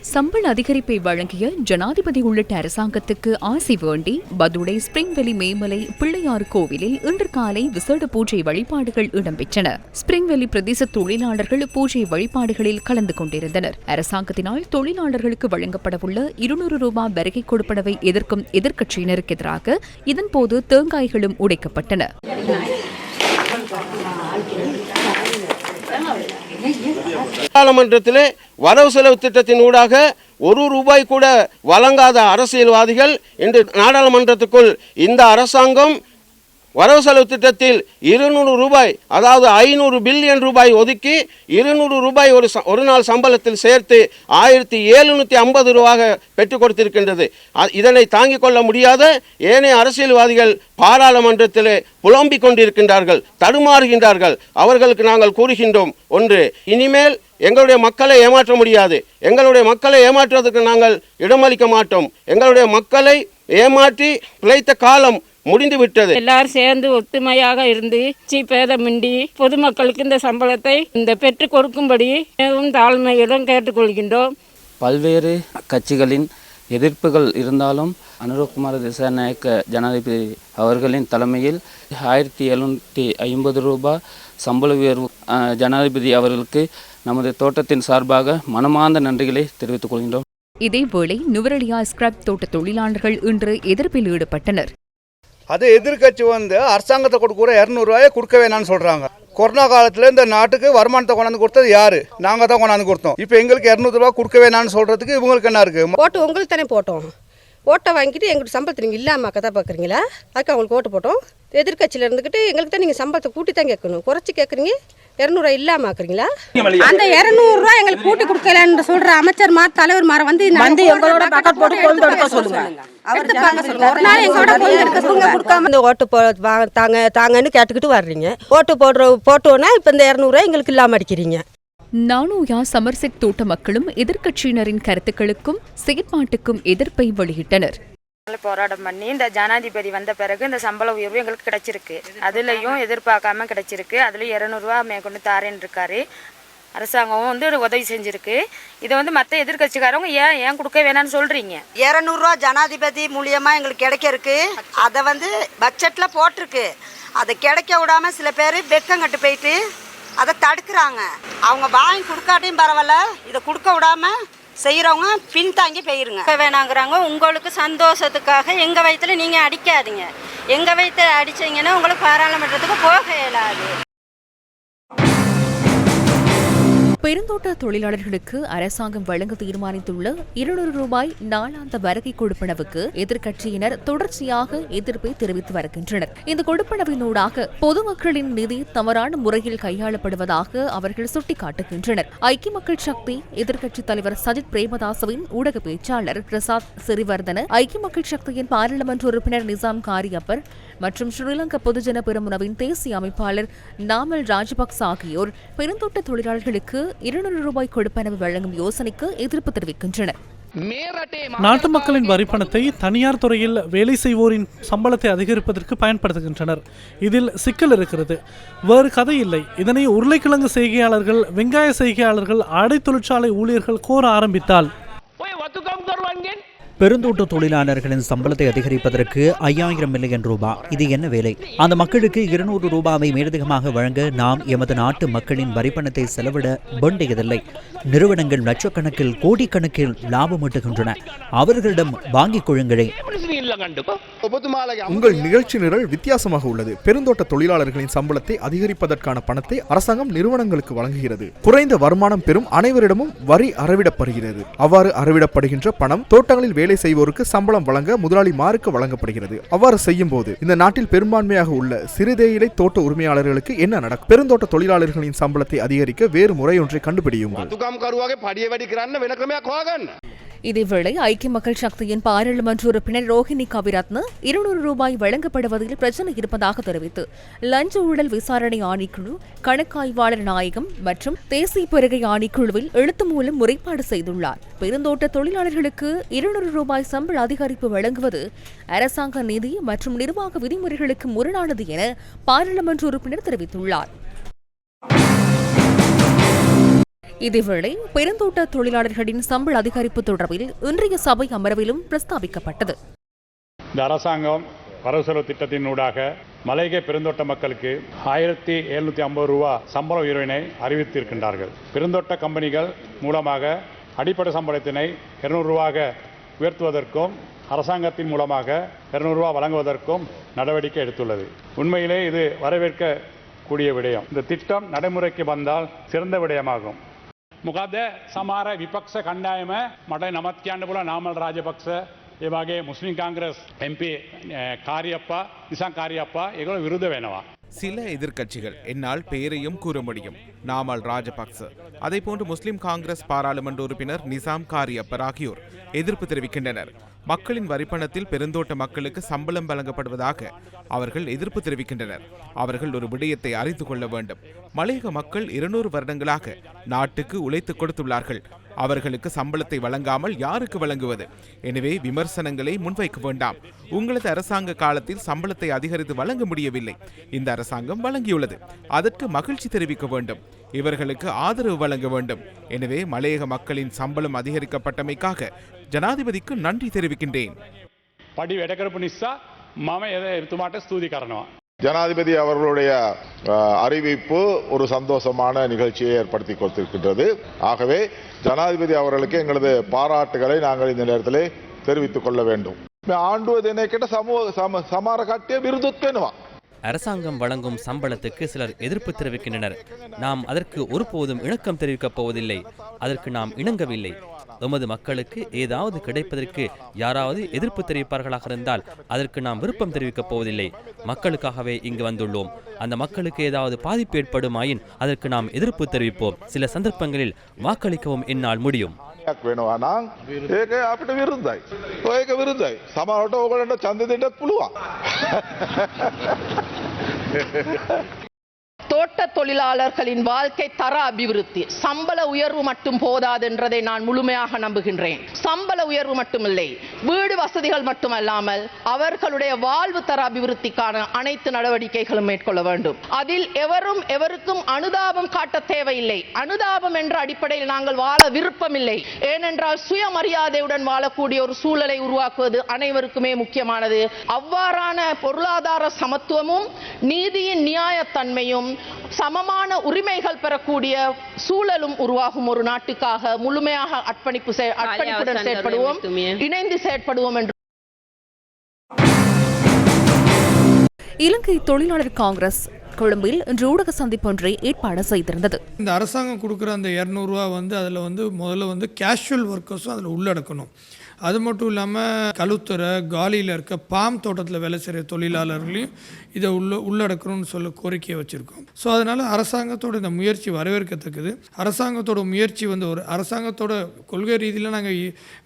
சம்பள அதிகரிப்பை வழங்கிய ஜனாதிபதி உள்ளிட்ட அரசாங்கத்துக்கு ஆசி வேண்டி பதுடை ஸ்பிரிங்வெளி மேமலை பிள்ளையார் கோவிலில் இன்று காலை விசேட பூஜை வழிபாடுகள் இடம்பெற்றன. ஸ்பிரிங்வெளி பிரதேச தொழிலாளர்கள் பூஜை வழிபாடுகளில் கலந்து கொண்டிருந்தனர். அரசாங்கத்தினால் தொழிலாளர்களுக்கு வழங்கப்படவுள்ள இருநூறு ரூபாய் வருகை கொடுப்பனவை எதிர்க்கும் எதிர்க்கட்சியினருக்கு எதிராக இதன்போது தேங்காய்களும் உடைக்கப்பட்டன. பாராளுமன்றத்தில் வரவு செலவு திட்டத்தின் ஊடாக ஒரு ரூபாய் கூட வழங்காத அரசியல்வாதிகள் இன்று நாடாளுமன்றத்துக்குள் இந்த அரசாங்கம் வரவு செலவு திட்டத்தில் இருநூறு ரூபாய் அதாவது ஐநூறு பில்லியன் ரூபாய் ஒதுக்கி இருநூறு ரூபாய் ஒரு ச- ஒரு நாள் சம்பளத்தில் சேர்த்து ஆயிரத்தி எழுநூற்றி ஐம்பது ரூபாக பெற்றுக் கொடுத்திருக்கின்றது. இதனை தாங்கிக் கொள்ள முடியாத ஏனைய அரசியல்வாதிகள் பாராளுமன்றத்தில் புலம்பிக் கொண்டிருக்கின்றார்கள் தடுமாறுகின்றார்கள். அவர்களுக்கு நாங்கள் கூறுகின்றோம் ஒன்று இனிமேல் எங்களுடைய மக்களை ஏமாற்ற முடியாது. எங்களுடைய மக்களை ஏமாற்றுவதற்கு நாங்கள் இடமளிக்க மாட்டோம். எங்களுடைய மக்களை ஏமாற்றி பிழைத்த காலம் முடிந்து விட்டது. எல்லாரும் சேர்ந்து ஒத்துமையாக இருந்து சீப்பேதமின்றி பொதுமக்களுக்கு இந்த சம்பளத்தை இந்த பெற்றுக் கொடுக்கும்படி மிகவும் தாழ்மையுடன் கேட்டுக்கொள்கின்றோம் பல்வேறு கட்சிகளின் எதிர்ப்புகள் இருந்தாலும் அனுரகுமார திசாநாயக்க ஜனாதிபதி அவர்களின் தலைமையில் ஆயிரத்தி எழுநூற்றி ஐம்பது ரூபாய் சம்பள உயர்வு ஜனாதிபதி அவர்களுக்கு நமது தோட்டத்தின் சார்பாக மனமார்ந்த நன்றிகளை தெரிவித்துக் கொள்கின்றோம். இதேவேளை நுவரெலியா ஸ்கிராப் தோட்ட தொழிலாளர்கள் இன்று எதிர்ப்பில் ஈடுபட்டனர். அது எதிர்க்கட்சி வந்து அரசாங்கத்தை கொடுக்குற இரநூறுவாயை கொடுக்க வேணாம்னு சொல்கிறாங்க கொரோனா காலத்தில் இந்த நாட்டுக்கு வருமானத்தை கொண்டாந்து கொடுத்தது யாரு? நாங்கள் தான் கொண்டாந்து கொடுத்தோம். இப்போ எங்களுக்கு இரநூறுவா கொடுக்க வேணாம்னு சொல்கிறதுக்கு இவங்களுக்கு என்ன இருக்குது ஓட்டு உங்களுக்கு தானே போட்டோம். ஓட்டை வாங்கிட்டு எங்களுக்கு சம்பளத்தை நீங்கள் இல்லாமல் கதை பார்க்குறீங்களா அதுக்கு அவங்களுக்கு ஓட்டு போட்டோம். எதிர்கட்சியில் இருந்துக்கிட்டு எங்களுக்கு தான் நீங்கள் சம்பளத்தை கூட்டி தான் கேட்கணும். குறைச்சி கேட்குறீங்க இரநூறுவா இல்லாமல் ஆக்குறீங்களா? அந்த இருநூறுவா எங்களுக்கு கூட்டி கொடுக்கலன்னு சொல்ற அமைச்சர் மார் தலைவர் மார வந்து வந்து எங்களோட பக்கெட் போட்டு கொண்டு எடுக்க சொல்லுங்க. ஒரு நாள் எங்களோட கொடுக்காம இந்த ஓட்டு போ தாங்க தாங்கன்னு கேட்டுக்கிட்டு வர்றீங்க. ஓட்டு போடுற போட்டோன்னா இப்போ இந்த இரநூறுவா எங்களுக்கு இல்லாமல் அடிக்கிறீங்க. நானோயா சமர்செட் தோட்ட மக்களும் எதிர்க்கட்சியினரின் கருத்துக்களுக்கும் செயற்பாட்டுக்கும் எதிர்ப்பை வெளியிட்டனர். போராட்டம் பண்ணி இந்த ஜனாதிபதி வந்த பிறகு இந்த சம்பள உயர்வு எங்களுக்கு கிடைச்சிருக்கு. அதுலேயும் எதிர்பார்க்காம கிடைச்சிருக்கு. அதுலேயும் இரநூறுவா மேற்கொண்டு தாரேன்னு இருக்காரு. அரசாங்கமும் வந்து ஒரு உதவி செஞ்சிருக்கு. இதை வந்து மற்ற எதிர்க்கட்சிக்காரவங்க ஏன் ஏன் கொடுக்க வேணாம்னு சொல்றீங்க? இரநூறுவா ஜனாதிபதி மூலியமா எங்களுக்கு கிடைக்க இருக்கு. அதை வந்து பட்ஜெட்ல போட்டிருக்கு. அதை கிடைக்க விடாம சில பேர் வெக்கங்கட்டு போயிட்டு அதை தடுக்கிறாங்க. அவங்க வாங்கி கொடுக்காட்டியும் பரவாயில்ல. இதை கொடுக்க விடாம செய்கிறவங்க பின்தாங்கி போயிருங்க. வேணாங்கிறாங்க. உங்களுக்கு சந்தோஷத்துக்காக எங்கள் வயிற்றுல நீங்கள் அடிக்காதீங்க. எங்கள் வயிற்று அடிச்சீங்கன்னா உங்களுக்கு பாராளுமன்றத்துக்கு போக இயலாது. பெருந்தோட்ட தொழிலாளர்களுக்கு அரசாங்கம் வழங்க தீர்மானித்துள்ள இருநூறு ரூபாய் நாளாந்த வருகை கொடுப்பனவுக்கு எதிர்க்கட்சியினர் தொடர்ச்சியாக எதிர்ப்பை தெரிவித்து வருகின்றனர். இந்த கொடுப்பனவினூடாக பொதுமக்களின் நிதி தவறான முறையில் கையாளப்படுவதாக அவர்கள் சுட்டிக்காட்டுகின்றனர். ஐக்கிய மக்கள் சக்தி எதிர்க்கட்சித் தலைவர் சஜித் பிரேமதாசவின் ஊடக பேச்சாளர் பிரசாத் சிறிவர்தன ஐக்கிய மக்கள் சக்தியின் பாராளுமன்ற உறுப்பினர் நிசாம் காரியப்பர் மற்றும் ஸ்ரீலங்கா பொதுஜன பெருமுனவின் தேசிய அமைப்பாளர் நாமல் ராஜபக்ச ஆகியோர் பெருந்தோட்ட தொழிலாளர்களுக்கு இருநூறு ரூபாய் கொடுப்பனவு வழங்கும் யோசனைக்கு எதிர்ப்பு தெரிவிக்கின்றனர். நாட்டு மக்களின் வரிப்பணத்தை தனியார் துறையில் வேலை செய்வோரின் சம்பளத்தை அதிகரிப்பதற்கு பயன்படுத்துகின்றனர். இதில் சிக்கல் இருக்கிறது. வேறு கதை இல்லை. இதனை உருளைக்கிழங்கு செய்கையாளர்கள் வெங்காய செய்கையாளர்கள் ஆடை தொழிற்சாலை ஊழியர்கள் கோர ஆரம்பித்தால். பெருந்தோட்ட தொழிலாளர்களின் சம்பளத்தை அதிகரிப்பதற்கு ஐயாயிரம் மில்லியன் ரூபாய் இது என்ன வேலை? அந்த மக்களுக்கு இருநூறு ரூபாவை மேலதிகமாக வழங்க நாம் எமது நாட்டு மக்களின் வரிப்பணத்தை செலவிட வேண்டியதில்லை. நிறுவனங்கள் லட்சக்கணக்கில் கோடிக்கணக்கில் லாபம் ஈட்டுகின்றன. அவர்களிடம் வாங்கிக் கொள்ளுங்களே. உங்கள் நிகழ்ச்சி நிரல் வித்தியாசமாக உள்ளது. பெருந்தோட்ட தொழிலாளர்களின் சம்பளத்தை அதிகரிப்பதற்கான பணத்தை அரசாங்கம் நிறுவனங்களுக்கு வழங்குகிறது. குறைந்த வருமானம் பெறும் அனைவரிடமும் வரி அறவிடப்படுகிறது. அவ்வாறு அறவிடப்படுகின்ற பணம் தோட்டங்களில் வேலை செய்வோருக்கு சம்பளம் வழங்க முதலாளி மாருக்கு வழங்கப்படுகிறது. அவ்வாறு செய்யும் போது இந்த நாட்டில் பெரும்பான்மையாக உள்ள சிறுதேயிலை தோட்ட உரிமையாளர்களுக்கு என்ன நடக்கும்? பெருந்தோட்ட தொழிலாளர்களின் சம்பளத்தை அதிகரிக்க வேறு முறை ஒன்றை கண்டுபிடியும் இதேவேளை ஐக்கிய மக்கள் சக்தியின் பாராளுமன்ற உறுப்பினர் ரோஹிணி கவிரத்ன இருநூறு ரூபாய் வழங்கப்படுவதில் பிரச்சனை இருப்பதாக தெரிவித்து லஞ்ச ஊழல் விசாரணை ஆணைக்குழு கணக்காய்வாளர் நாயகம் மற்றும் தேசிய பெருகை ஆணைக்குழுவில் எழுத்து மூலம் முறைப்பாடு செய்துள்ளார். பெருந்தோட்ட தொழிலாளர்களுக்கு இருநூறு ரூபாய் சம்பள அதிகரிப்பு வழங்குவது அரசாங்க நிதி மற்றும் நிர்வாக விதிமுறைகளுக்கு முரணானது என பாராளுமன்ற உறுப்பினர் தெரிவித்துள்ளார். இதேவேளை பெருந்தோட்ட தொழிலாளர்களின் சம்பள அதிகரிப்பு தொடர்பில் இன்றைய சபை அமர்விலும் பிரஸ்தாபிக்கப்பட்டது. இந்த அரசாங்கம் வரவு செலவு திட்டத்தினூடாக மலையக பெருந்தோட்ட மக்களுக்கு ஆயிரத்தி எழுநூற்றி ஐம்பது ரூபா சம்பள உயர்வினை அறிவித்திருக்கின்றார்கள். பெருந்தோட்ட கம்பெனிகள் மூலமாக அடிப்படை சம்பளத்தினை இருநூறு உயர்த்துவதற்கும் அரசாங்கத்தின் மூலமாக இருநூறுவா வழங்குவதற்கும் நடவடிக்கை எடுத்துள்ளது. உண்மையிலே இது வரவேற்கக்கூடிய விடயம். இந்த திட்டம் நடைமுறைக்கு வந்தால் சிறந்த விடயமாகும். මොකද සමාර විපක්ෂ කණ්ඩායම මට නමත් කියන්න පුල නාමල් රාජපක්ෂ ඒ වගේ මුස්ලිම් කාංග්‍රස් MP කාරියප්පා නිසං කාරියප්පා ඒගොල විරුද්ධ වෙනවා. சில எதிர்க்கட்சிகள் என்னால் பெயரையும் கூற முடியும் நாமல் ராஜபக்ச அதேபோன்று முஸ்லிம் காங்கிரஸ் பாராளுமன்ற உறுப்பினர் நிசாம் காரியப்பர் ஆகியோர் எதிர்ப்பு தெரிவிக்கின்றனர் மக்களின் வரிப்பணத்தில் பெருந்தோட்ட மக்களுக்கு சம்பளம் வழங்கப்படுவதாக அவர்கள் எதிர்ப்பு தெரிவிக்கின்றனர். அவர்கள் ஒரு விடயத்தை அறிந்து கொள்ள வேண்டும். மலையக மக்கள் இருநூறு வருடங்களாக நாட்டுக்கு உழைத்துக் கொடுத்துள்ளார்கள். அவர்களுக்கு சம்பளத்தை வழங்காமல் யாருக்கு வழங்குவது? எனவே விமர்சனங்களை முன்வைக்க வேண்டாம். உங்களது அரசாங்க காலத்தில் சம்பளத்தை அதிகரித்து வழங்க முடியவில்லை. இந்த அரசாங்கம் வழங்கியுள்ளது. அதற்கு மகிழ்ச்சி தெரிவிக்க வேண்டும். இவர்களுக்கு ஆதரவு வழங்க வேண்டும். எனவே மலையக மக்களின் சம்பளம் அதிகரிக்கப்பட்டமைக்காக ஜனாதிபதிக்கு நன்றி தெரிவிக்கின்றேன் පඩි වැඩකරපු නිසා මම එද එතුමාට ස්තුති කරනවා. ஜனாதிபதி அவர்களுடைய அஹ், அறிவிப்பு ஒரு சந்தோஷமான நிகழ்ச்சியை ஏற்படுத்தி கொடுத்திருக்கின்றது ஆகவே ஜனாதிபதி அவர்களுக்கு எங்களது பாராட்டுகளை நாங்கள் இந்த நேரத்தில் தெரிவித்துக் கொள்ள வேண்டும் ஆண்டுவது என்ன கேட்ட சமூக சம சமார காட்டிய விருதுத்வனுவா அரசாங்கம் வழங்கும் சம்பளத்துக்கு சிலர் எதிர்ப்பு தெரிவிக்கின்றனர். நாம் அதற்கு ஒருபோதும் இணக்கம் தெரிவிக்கப் போவதில்லை. அதற்கு நாம் இணங்கவில்லை. எமது மக்களுக்கு ஏதாவது கிடைப்பதற்கு யாராவது எதிர்ப்பு தெரிவிப்பார்களாக இருந்தால் அதற்கு நாம் விருப்பம் தெரிவிக்கப் போவதில்லை. மக்களுக்காகவே இங்கு வந்துள்ளோம். அந்த மக்களுக்கு ஏதாவது பாதிப்பு ஏற்படுமாயின் அதற்கு நாம் எதிர்ப்பு தெரிவிப்போம். சில சந்தர்ப்பங்களில் வாக்களிக்கவும் என்னால் முடியும். යක් වෙනවා නම් ඒක අපිට විරුද්ධයි. ඒක විරුද්ධයි. සමහරට ඕගලන්ට ඡන්ද දෙන්නත් පුළුවන්. தோட்ட தொழிலாளர்களின் வாழ்க்கை தர அபிவிருத்தி. சம்பள உயர்வு மட்டும் போதாதென்றதை நான் முழுமையாக நம்புகின்றேன். சம்பள உயர்வு மட்டுமில்லை வீடு வசதிகள் மட்டுமல்லாமல் அவர்களுடைய வாழ்வு தர அபிவிருத்திக்கான அனைத்து நடவடிக்கைகளும் மேற்கொள்ள வேண்டும். அதில் எவரும் எவருக்கும் அனுதாபம் காட்ட தேவையில்லை. அனுதாபம் என்ற அடிப்படையில் நாங்கள் வாழ விருப்பமில்லை. ஏனென்றால் சுயமரியாதையுடன் வாழக்கூடிய ஒரு சூழலை உருவாக்குவது அனைவருக்குமே முக்கியமானது. அவ்வாறான பொருளாதார சமத்துவமும் நீதியின் நியாயத்தன்மையும் சமமான உரிமைகள் பெறக்கூடிய சூழலும் உருவாகும் ஒரு நாட்டுக்காக முழுமையாக அர்ப்பணிப்பு செய்- அர்ப்பணிப்புடன் செயற்படுவோம். இணைந்து செயற்படுவோம் என்று. இலங்கை தொழிலாளர் காங்கிரஸ் கொழும்பில் இன்று ஊடக சந்திப்பொன்றை ஏற்பாடு செய்திருந்தது. இந்த அரசாங்கம் கொடுக்குற அந்த இரநூறுவா வந்து அதில் வந்து முதல்ல வந்து கேஷுவல் ஒர்க்கர்ஸும் அதில் உள்ளடக்கணும். அது மட்டும் இல்லாமல் கழுத்துறை காலியில் இருக்க பாம் தோட்டத்தில் வேலை செய்கிற தொழிலாளர்களையும் இதை உள்ள உள்ளடக்கணும்னு சொல்ல கோரிக்கையை வச்சுருக்கோம். ஸோ அதனால் அரசாங்கத்தோட இந்த முயற்சி வரவேற்கத்தக்கது. அரசாங்கத்தோட முயற்சி வந்து ஒரு அரசாங்கத்தோட கொள்கை ரீதியில் நாங்கள்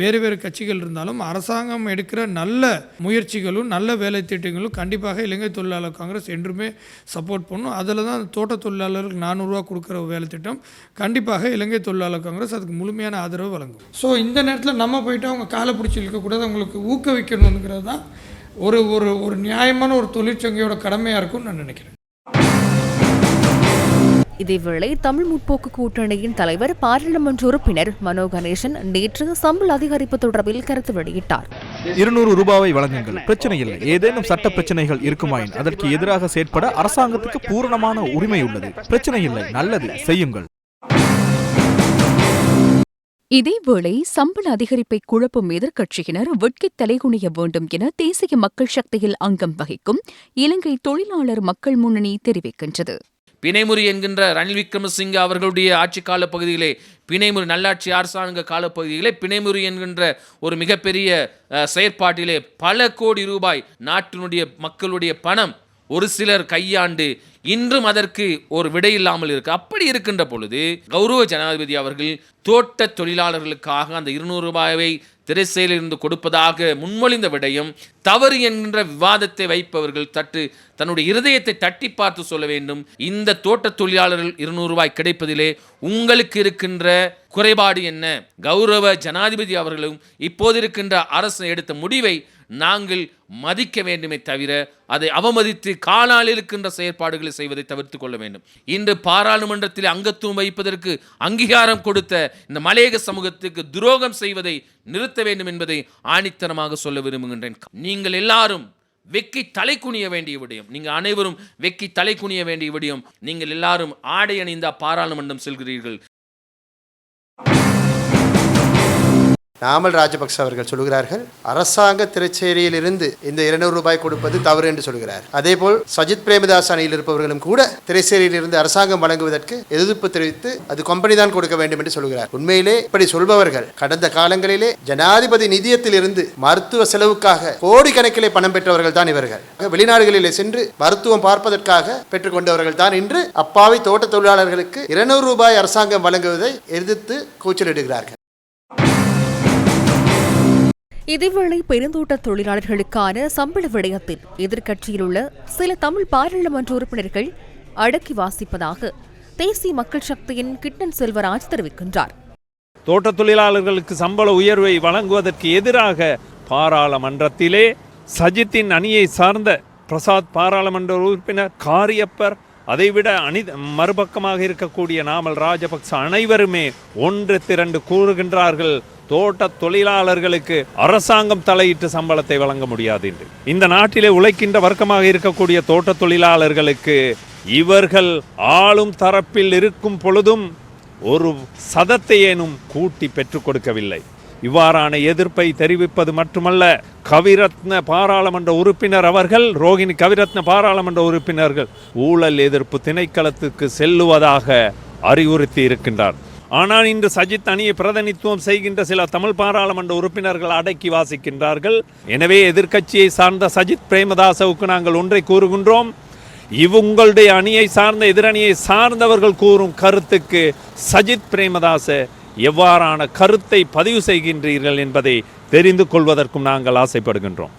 வேறு வேறு கட்சிகள் இருந்தாலும் அரசாங்கம் எடுக்கிற நல்ல முயற்சிகளும் நல்ல வேலை திட்டங்களும் கண்டிப்பாக இலங்கை தொழிலாளர் காங்கிரஸ் என்றுமே சப்போர்ட் பண்ணும். அதில் தான் தோட்ட தொழிலாளர்களுக்கு நானூறுரூவா கொடுக்குற வேலை திட்டம் கண்டிப்பாக இலங்கை தொழிலாளர் காங்கிரஸ் அதுக்கு முழுமையான ஆதரவு வழங்கும். ஸோ இந்த நேரத்தில் நம்ம போயிட்டு அவங்க காலை பிடிச்சி இழுக்கக்கூடாது அவங்களுக்கு ஊக்குவிக்கணுங்கிறது தான் ஒரு ஒரு ஒரு நியாயமான ஒரு தொழிற்சங்கையோட கடமையாக இருக்கும்னு நான் நினைக்கிறேன். இதேவேளை தமிழ் முற்போக்கு கூட்டணியின் தலைவர் பாராளுமன்ற உறுப்பினர் மனோ கணேசன் நேற்று சம்பள அதிகரிப்பு தொடர்பில் கருத்து வெளியிட்டார். இருநூறு ரூபாவை வழங்குங்கள். பிரச்சனை இல்லை. ஏதேனும் சட்ட பிரச்சனைகள் இருக்குமாயின் அதற்கு எதிராக செயற்பட அரசாங்கத்துக்கு பூரணமான உரிமை உள்ளது. பிரச்சனை இல்லை. நல்லது. செய்யுங்கள். இதேவேளை சம்பள அதிகரிப்பை குழப்பும் எதிர்க்கட்சியினர் வெட்கித் தலைகுனிய வேண்டும் என தேசிய மக்கள் சக்தியில் அங்கம் வகிக்கும் இலங்கை தொழிலாளர் மக்கள் முன்னணி தெரிவிக்கின்றது. பிணைமுறி என்கின்ற ரணில் விக்ரமசிங்க அவர்களுடைய ஆட்சி கால பகுதியிலே பிணைமுறி நல்லாட்சி அரசாங்க காலப்பகுதியிலே பிணைமுறி என்கின்ற ஒரு மிகப்பெரிய செயற்பாட்டிலே பல கோடி ரூபாய் நாட்டினுடைய மக்களுடைய பணம் ஒரு சிலர் கையாண்டு இன்றும் அதற்கு ஒரு விடை இல்லாமல் இருக்கு. அப்படி இருக்கின்ற பொழுது கௌரவ ஜனாதிபதி அவர்கள் தோட்ட தொழிலாளர்களுக்காக அந்த இருநூறு ரூபாயை திரைசையிலிருந்து கொடுப்பதாக முன்மொழிந்த விடயம் தவறு என்கின்ற விவாதத்தை வைப்பவர்கள் தட்டு தன்னுடைய இருதயத்தை தட்டி பார்த்து சொல்ல வேண்டும். இந்த தோட்ட தொழிலாளர்கள் இருநூறு ரூபாய் கிடைப்பதிலே உங்களுக்கு இருக்கின்ற குறைபாடு என்ன? கௌரவ ஜனாதிபதி அவர்களும் இப்போது இருக்கின்ற அரசு எடுத்த முடிவை நாங்கள் மதிக்க வேண்டுமே தவிர அதை அவமதித்து காலால் இருக்கின்ற செயற்பாடுகளை செய்வதை தவிர்த்து கொள்ள வேண்டும். இன்று பாராளுமன்றத்தில் அங்கத்துவம் வைப்பதற்கு அங்கீகாரம் கொடுத்த இந்த மலையக சமூகத்துக்கு துரோகம் செய்வதை நிறுத்த வேண்டும் என்பதை ஆணித்தனமாக சொல்ல விரும்புகின்றேன். நீங்கள் எல்லாரும் வெக்கி தலை குனிய வேண்டிய விடயம். நீங்கள் அனைவரும் வெக்கி தலை குனிய வேண்டிய விடயம். நீங்கள் எல்லாரும் ஆடை அணிந்த பாராளுமன்றம் செல்கிறீர்கள். நாமல் ராஜபக்ச அவர்கள் சொல்கிறார்கள் அரசாங்க திரைச்சேரியிலிருந்து இந்த இருநூறு ரூபாய் கொடுப்பது தவறு என்று சொல்கிறார் அதேபோல் சஜித் பிரேமதாஸ் அணியில் இருப்பவர்களும் கூட திரைச்சேரியிலிருந்து அரசாங்கம் வழங்குவதற்கு எதிர்ப்பு தெரிவித்து அது கம்பெனி தான் கொடுக்க வேண்டும் என்று சொல்கிறார் உண்மையிலே இப்படி சொல்பவர்கள் கடந்த காலங்களிலே ஜனாதிபதி நிதியத்திலிருந்து மருத்துவ செலவுக்காக கோடிக்கணக்கிலே பணம் பெற்றவர்கள் தான் இவர்கள். வெளிநாடுகளிலே சென்று மருத்துவம் பார்ப்பதற்காக பெற்றுக்கொண்டவர்கள் தான் இன்று அப்பாவி தோட்ட தொழிலாளர்களுக்கு இருநூறு ரூபாய் அரசாங்கம் வழங்குவதை எதிர்த்து கூச்சலிடுகிறார்கள். இதேவேளை பெருந்தோட்ட தொழிலாளர்களுக்கான சம்பள விடயத்தில் எதிர்க்கட்சியில் உள்ள சில தமிழ் பாராளுமன்ற உறுப்பினர்கள் அடக்கி வாசிப்பதாக தேசிய மக்கள் சக்தியின் கிட்டன் செல்வராஜ் தெரிவிக்கின்றார். தோட்ட தொழிலாளர்களுக்கு சம்பள உயர்வை வழங்குவதற்கு எதிராக பாராளுமன்றத்திலே சஜித்தின் அணியை சார்ந்த பிரசாத் பாராளுமன்ற உறுப்பினர் காரியப்பர் அதைவிட அணி மறுபக்கமாக இருக்கக்கூடிய நாமல் ராஜபக்ச அனைவருமே ஒன்று திரண்டு கூறுகின்றார்கள் தோட்ட தொழிலாளர்களுக்கு அரசாங்கம் தலையிட்டு சம்பளத்தை வழங்க முடியாது என்று. இந்த நாட்டிலே உழைக்கின்ற வர்க்கமாக இருக்கக்கூடிய தோட்ட தொழிலாளர்களுக்கு இவர்கள் ஆளும் தரப்பில் இருக்கும் பொழுதும் ஒரு சதத்தையேனும் கூட்டி பெற்றுக் கொடுக்கவில்லை. இவ்வாறான எதிர்ப்பை தெரிவிப்பது மட்டுமல்ல கவிரத்ன பாராளுமன்ற உறுப்பினர் அவர்கள் ரோகிணி கவிரத்ன பாராளுமன்ற உறுப்பினர்கள் ஊழல் எதிர்ப்பு திணைக்களத்துக்கு செல்லுவதாக அறிவுறுத்தி இருக்கின்றார். ஆனால் இன்று சஜித் அணியை பிரதிநிதித்துவம் செய்கின்ற சில தமிழ் பாராளுமன்ற உறுப்பினர்கள் அடக்கி வாசிக்கின்றார்கள். எனவே எதிர்க்கட்சியை சார்ந்த சஜித் பிரேமதாசவுக்கு நாங்கள் ஒன்றை கூறுகின்றோம். இவங்களுடைய அணியை சார்ந்த எதிரணியை சார்ந்தவர்கள் கூறும் கருத்துக்கு சஜித் பிரேமதாச எவ்வாறான கருத்தை பதிவு செய்கின்றீர்கள் என்பதை தெரிந்து கொள்வதற்கும் நாங்கள் ஆசைப்படுகின்றோம்.